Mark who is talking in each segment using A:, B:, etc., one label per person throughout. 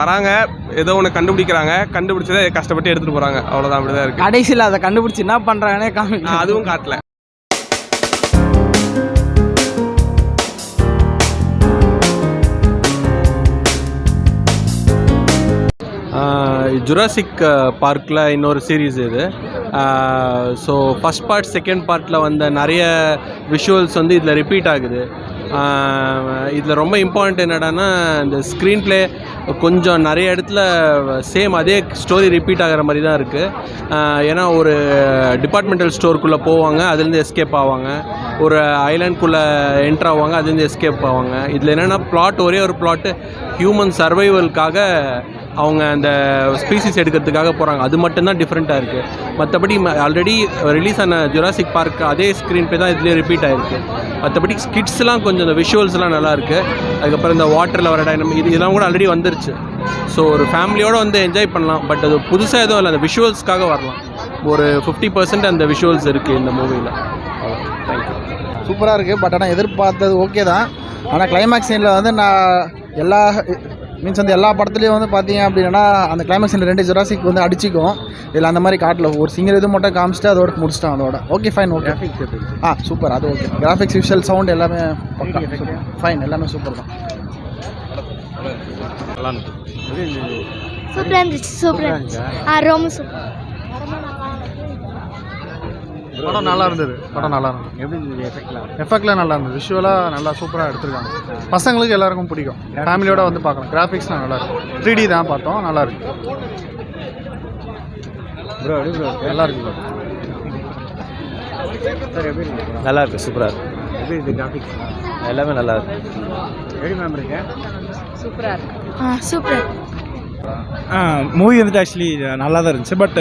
A: வராங்க. ஏதோ ஒன்று கண்டுபிடிக்கிறாங்க. கண்டுபிடிச்சதை கஷ்டப்பட்டு எடுத்துகிட்டு போகிறாங்க அவ்வளோதான் அப்படி தான் இருக்குது
B: கடைசியில் அதை கண்டுபிடிச்சி என்ன பண்ணுறாங்கன்னே காமி
A: அதுவும் காட்டல. ஜுராசிக் பார்க்கில் இன்னொரு சீரீஸ் இது. ஸோ ஃபஸ்ட் பார்ட் செகண்ட் பார்ட்டில் வந்த நிறைய விஷுவல்ஸ் வந்து இதில் ரிப்பீட் ஆகுது. இதில் ரொம்ப இம்பார்ட்டன்ட் என்னடான்னா இந்த ஸ்க்ரீன் ப்ளே கொஞ்சம் நிறைய இடத்துல சேம் அதே ஸ்டோரி ரிப்பீட் ஆகிற மாதிரி தான் இருக்குது ஏன்னா ஒரு டிபார்ட்மெண்டல் ஸ்டோருக்குள்ளே போவாங்க அதுலேருந்து எஸ்கேப் ஆவாங்க. ஒரு ஐலாண்ட்குள்ளே என்ட்ரு ஆவாங்க அதுலேருந்து எஸ்கேப் ஆவாங்க. இதில் என்னென்னா ப்ளாட் ஒரே ஒரு ப்ளாட்டு ஹியூமன் சர்வைவலுக்காக அவங்க அந்த ஸ்பீசிஸ் எடுக்கிறதுக்காக போகிறாங்க அது மட்டும்தான் டிஃப்ரெண்ட்டாக இருக்குது மற்றபடி ஆல்ரெடி ரிலீஸ் ஆன ஜுராசிக் பார்க் அதே ஸ்க்ரீன் பே தான் இதுலேயே ரிப்பீட் ஆகிருக்கு மற்றபடி ஸ்கிட்ஸ்லாம் கொஞ்சம் இந்த விஷுவல்ஸ்லாம் நல்லாயிருக்கு அதுக்கப்புறம் இந்த வாட்டரில் வர டைனம் இது இதெல்லாம் கூட ஆல்ரெடி வந்துருச்சு. ஸோ ஒரு ஃபேமிலியோடு வந்து என்ஜாய் பண்ணலாம். பட் அது புதுசாக எதுவும் இல்லை. அந்த விஷுவல்ஸ்க்காக வரலாம். ஒரு ஃபிஃப்டி பர்சன்ட் அந்த விஷுவல்ஸ் இருக்குது இந்த மூவியில் தேங்க்யூ
C: சூப்பராக இருக்குது பட் ஆனால் எதிர்பார்த்தது ஓகே தான். ஆனால் கிளைமேக்ஸ் சீனில் வந்து நான் எல்லா மீன்ஸ் வந்து எல்லா படத்துலையும் வந்து பார்த்தீங்க அப்படின்னா அந்த கிளைமேக்ஸ் சீனில் ரெண்டு ஜுராசிக் வந்து அடிச்சிக்கும். இதில் அந்த மாதிரி காட்டல. ஒரு சிங்கிள் இது மட்டும் காமிச்சிட்டு அதோட முடிச்சிட்டான் அதோட. ஓகே ஃபைன் ஓகே ஆ சூப்பர் அது ஓகே கிராஃபிக்ஸ் விஷுவல் சவுண்ட் எல்லாமே ஃபைன் எல்லாமே சூப்பர் தான்.
D: சூப்பராக இருந்துச்சு. சூப்பராக இருந்துச்சு ஆ ரொம்ப சூப்பர்
C: படம் நல்லா இருந்தது. படம் நல்லா இருந்தது.
E: எப்படி இருந்தது எஃபெக்ட்லாம்
C: எஃபெக்ட்லாம் நல்லா இருந்தது. விஷுவலாக நல்லா சூப்பராக எடுத்திருக்காங்க. பசங்களுக்கு எல்லாருக்கும் பிடிக்கும். ஃபேமிலியோட வந்து பார்க்கலாம். கிராஃபிக்ஸ்லாம் நல்லா இருக்கும் த்ரீ டி தான் பார்த்தோம். நல்லா இருக்கு.
E: ப்ரோ எப்படி ப்ரோ
C: நல்லா இருக்கு.
E: சார் எப்படி இருக்கு?
F: நல்லா இருக்கு. சூப்பராக இருக்கு.
E: எப்படி இருக்கு கிராஃபிக்ஸ்
F: எல்லாமே நல்லா இருக்கு.
E: எப்படி மேம் இருக்கு.
D: ஆ சூப்பர்
G: மூவி வந்துட்டு ஆக்சுவலி நல்லா தான் இருந்துச்சு. பட்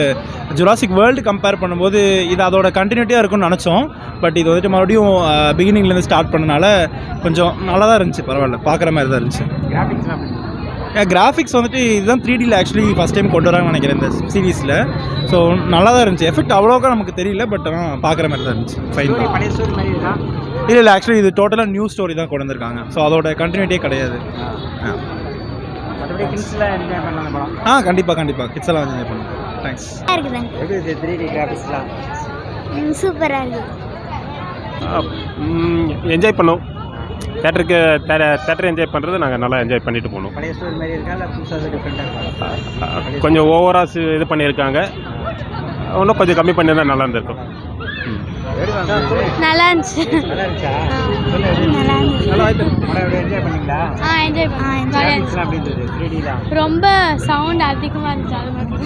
G: ஜுராசிக் வேர்ல்டு கம்பேர் பண்ணும்போது இது அதோட கண்டினியூட்டியாக இருக்கும்னு நினச்சோம். பட் இது வந்துட்டு மறுபடியும் பிகினிங்லேருந்து ஸ்டார்ட் பண்ணனால கொஞ்சம் நல்லா தான் இருந்துச்சு. பரவாயில்ல பார்க்குற மாதிரி தான் இருந்துச்சு? கிராஃபிக்ஸ் வந்துட்டு இதுதான் த்ரீ டியில் ஆக்சுவலி ஃபஸ்ட் டைம் கொண்டு வராங்கன்னு நினைக்கிறேன் இந்த சீரீஸில் ஸோ நல்லா தான் இருந்துச்சு. எஃபெக்ட் அவ்வளோக்கா நமக்கு தெரியல பட் ஆனால் பார்க்குற மாதிரி தான். இருந்துச்சு ஃபைன் இல்லை இல்லை ஆக்சுவலி இது டோட்டலாக நியூ ஸ்டோரி தான் கொண்டு வந்திருக்காங்க. ஸோ அதோட கண்டினியூட்டியே கிடையாது.
E: மற்றபடி கிங்ஸ்லாம் என்ஜாய் பண்ணலாம் அந்த படம்.
G: ஆ கண்டிப்பாக கண்டிப்பாக கிட்ஸ் எல்லாம் என்ஜாய் பண்ணுங்க தேங்க்ஸ்
E: எப்படி இருக்கு த்ரீ டி கிராஃபிக்ஸ்லாம்
D: சூப்பராக இருக்குது
H: என்ஜாய் பண்ணோம். தேட்டருக்கு தேட்டர் என்ஜாய் பண்ணுறது நாங்கள் நல்லா என்ஜாய் பண்ணிட்டு போனோம்
E: பழைய ஸ்டோரி மாதிரி இருக்கா இல்லை புதுசாக டிஃப்ரெண்ட்டாக இருக்கா?
H: கொஞ்சம் ஓவராக இது பண்ணியிருக்காங்க. இன்னும் கொஞ்சம் கம்மி பண்ணியிருந்தா நல்லா இருந்திருக்கும்?
D: நல்லா இருந்துச்சு. ரொம்ப சவுண்ட் அதிகமாக இருந்துச்சு அது மட்டும்.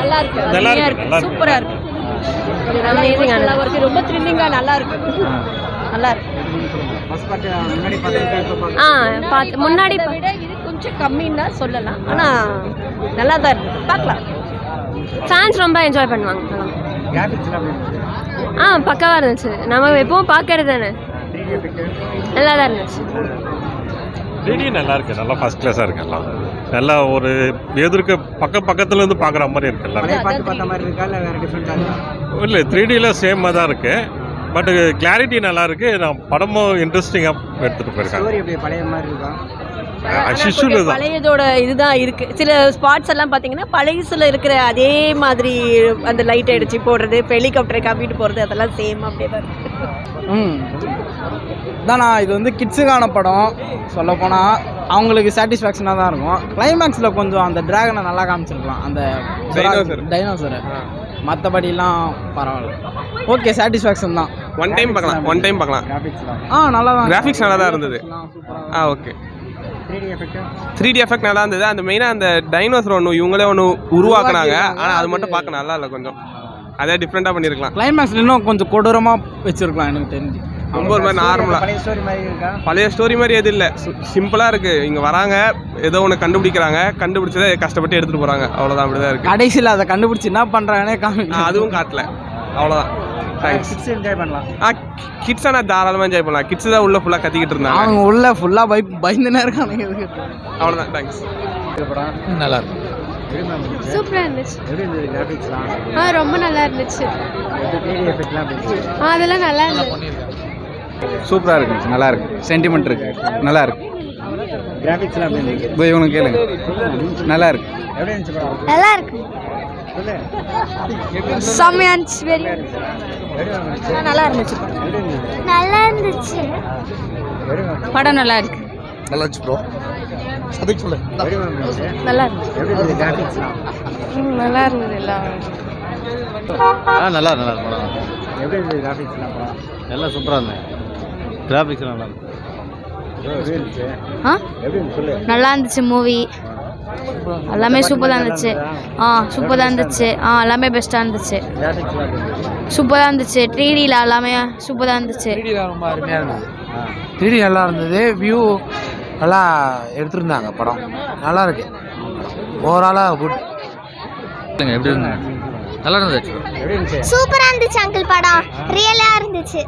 I: நல்லா இருக்கு.
H: நல்லா இருக்கு, நல்லா இருக்கு.
I: சூப்பரா இருக்கு. நல்லா நல்லா இருக்கு. ரொம்ப த்ரில்லிங்கா நல்லா இருக்கு. நல்லா இருக்கு. ஆ பார்த்து முன்னாடி கொஞ்சம் கம்மின்னு தான் சொல்லலாம். ஆனா நல்லா தான் இருக்கு. பார்க்கலாம். ஃபேன்ஸ் ரொம்ப என்ஜாய் பண்ணுவாங்க. ஆ பக்காவாக இருந்துச்சு. நம்ம எப்பவும் பார்க்கறது தானே?
E: த்ரீ
I: நல்லா தான் இருந்துச்சு.
H: த்ரீடி நல்லா இருக்கு. நல்லா ஃபர்ஸ்ட் கிளாஸாக இருக்கு எல்லாம். நல்லா ஒரு எதிர்க்க பக்க பக்கத்துல இருந்து பார்க்குற மாதிரி இருக்கு எல்லாம்.
E: இல்லை
H: இல்லை த்ரீடியில் சேமாக தான் இருக்கு. பட் கிளாரிட்டி நல்லா இருக்கு. நான் படமும் இன்ட்ரெஸ்டிங்காக எடுத்துகிட்டு போயிருக்காங்க
I: பழையதோட இதுதான் இருக்கு. சில ஸ்பாட்ஸ் எல்லாம் பார்த்தீங்கன்னா பழையசுல இருக்கிற அதே மாதிரி அந்த லைட் அடிச்சு போடுறது ஹெலிகாப்டரை காப்பிட்டு போறது அதெல்லாம் சேம் அப்படியே தான் இருக்கு.
B: ம். தானா இது வந்து கிட்ஸுக்கான படம். சொல்லப்போனால் அவங்களுக்கு சாட்டிஸ்ஃபேக்ஷனாக தான் இருக்கும். கிளைமேக்ஸில் கொஞ்சம் அந்த டிராகனை நல்லா காமிச்சிருக்கலாம். அந்த. டைனோசரை மற்றபடிலாம் பரவாயில்ல. ஓகே சாட்டிஸ்ஃபேக்ஷன் தான்.
A: ஒன் டைம் பார்க்கலாம். ஒன் டைம் பார்க்கலாம்.
B: ஆ நல்லா தான்
A: Graphics நல்லா தான் இருந்தது. ஆ ஓகே
E: த்ரீ டி எஃபெக்ட்
A: நல்லா இருந்தது. அந்த மெயினாக அந்த டைனோசர் ஒன்று இவங்களே ஒன்று உருவாக்குனாங்க. ஆனால் அது மட்டும் பார்க்க நல்லா இல்லை கொஞ்சம். அதே டிஃப்ரெண்ட்டாக பண்ணியிருக்கலாம்
B: கிளைமேக்ஸில் இன்னும் கொஞ்சம் கொடூரமாக வச்சுருக்கலாம் எனக்கு தெரிஞ்சு.
A: ரொம்ப ஒரு மாதிரி நார்மலாக
E: பழைய ஸ்டோரி மாதிரி இருக்கா?
A: பழைய ஸ்டோரி மாதிரி எதுவும் இல்லை. சிம்பிளாக இருக்குது இங்கே வராங்க ஏதோ ஒன்று கண்டுபிடிக்கிறாங்க. கண்டுபிடிச்சதை கஷ்டப்பட்டு எடுத்துகிட்டு போகிறாங்க அவ்வளோதான் அப்படி தான் இருக்குது
B: கடைசியில் அதை கண்டுபிடிச்சி என்ன பண்ணுறாங்கன்னே காமி
A: அதுவும் காட்டல. அவ்வளோதான் தேங்க்ஸ்
E: கிட்ஸ் என்ஜாய் பண்ணலாம்.
A: ஆ கிட்ஸ் ஆனால் தாராளமாக என்ஜாய் பண்ணலாம். கிட்ஸ் தான் உள்ளே ஃபுல்லாக கத்திக்கிட்டு இருந்தாங்க.
B: அவங்க உள்ள ஃபுல்லாக பை பயந்துனே இருக்கானுங்க எதுக்கு?
A: அவ்வளோதான் தேங்க்ஸ்
B: நல்லா இருக்கும்
D: சூப்பராக இருந்துச்சு. ஆ ரொம்ப நல்லா இருந்துச்சு. அதெல்லாம் நல்லா இருந்துச்சு.
C: சூப்பராக இருக்கு. நல்லா இருக்கு. சென்டிமெண்ட் இருக்கு. நல்லா இருக்கு.
E: கிராஃபிக்ஸ்லாம்
J: இவனுக்கு கேளுங்க. நல்லா இருக்கு.
K: நல்லா இருக்கு. செம்மையா இருந்துச்சு வெரி
I: நல்லா இருந்துச்சு.
K: நல்லா இருந்துச்சு.
I: படம் நல்லா இருக்கு.
J: நல்லா இருந்துச்சு ப்ரோ அதுக்கு சொல்லு.
I: நல்லா இருந்துச்சு. நல்லா இருந்தது எல்லாம்.
F: ஆ நல்லா நல்லா இருக்கு படம்.
E: எப்படி இருந்துச்சு கிராஃபிக்ஸ்லாம் படம்?
F: எல்லாம் சூப்பராக இருந்தேன் கிராஃபிக்ஸ் நல்லா
E: இருந்துச்சு?
K: நல்லா இருந்துச்சு மூவி எல்லாமே சூப்பராக இருந்துச்சு. ஆ சூப்பராக இருந்துச்சு. ஆ எல்லாமே பெஸ்ட்டாக இருந்துச்சு. சூப்பராக இருந்துச்சு. த்ரீடியில் எல்லாமே சூப்பராக இருந்துச்சு.
J: ரொம்ப அருமையாக இருந்தது. த்ரீ நல்லா இருந்தது. வியூ நல்லா எடுத்திருந்தாங்க படம். நல்லா இருக்கு. ஓவராலாக குட்
F: எப்படி இருந்தது? நல்லா இருந்துச்சு?
K: சூப்பராக இருந்துச்சு அங்கிள் படம். ரியலாக இருந்துச்சு.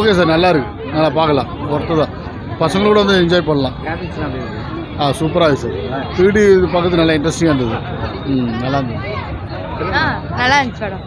J: ஓகே சார் நல்லா இருக்கு. நல்லா பார்க்கலாம். ஒர்த்து தான். பசங்களோட வந்து என்ஜாய் பண்ணலாம். ஆ சூப்பராக இருக்கு சார். த்ரீ டி பார்க்கறது நல்லா இன்ட்ரெஸ்டிங்காக இருந்தது. ம் நல்லா இருந்தது.
K: நல்லா இருந்துச்சு படம்